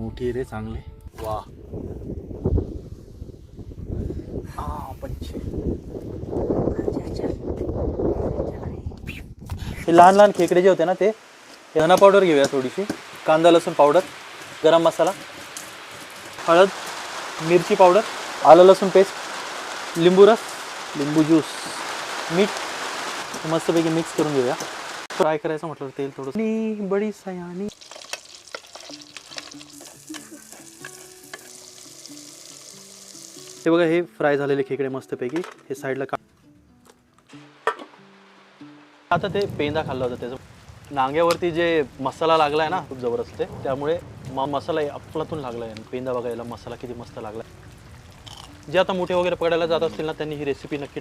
मोठी रे चांगले. वा. हे लहान लहान खेकडे जे होते ना ते धना पावडर घेऊया थोडीशी. कांदा लसूण पावडर गरम मसाला हळद मिरची पावडर आलं लसूण पेस्ट लिंबू रस लिंबू ज्यूस मीठ मस्तपैकी मिक्स करून घेऊया. फ्राय करायचं म्हटलं तर तेल थोडं बडी सयानी हे बघा हे फ्राय झालेले खेकडे मस्तपैकी हे साईडला का आता ते पेंदा खाल्लं होतं त्याचं. नांग्यावरती जे मसाला लागलाय ना खूप जबरदस्त ते त्यामुळे म मसाला अफलातून लागलाय आहे पेंदा बघायला मसाला किती मस्त लागलाय. जे आता मोठे वगैरे पकडायला जात असतील ना त्यांनी ही रेसिपी नक्की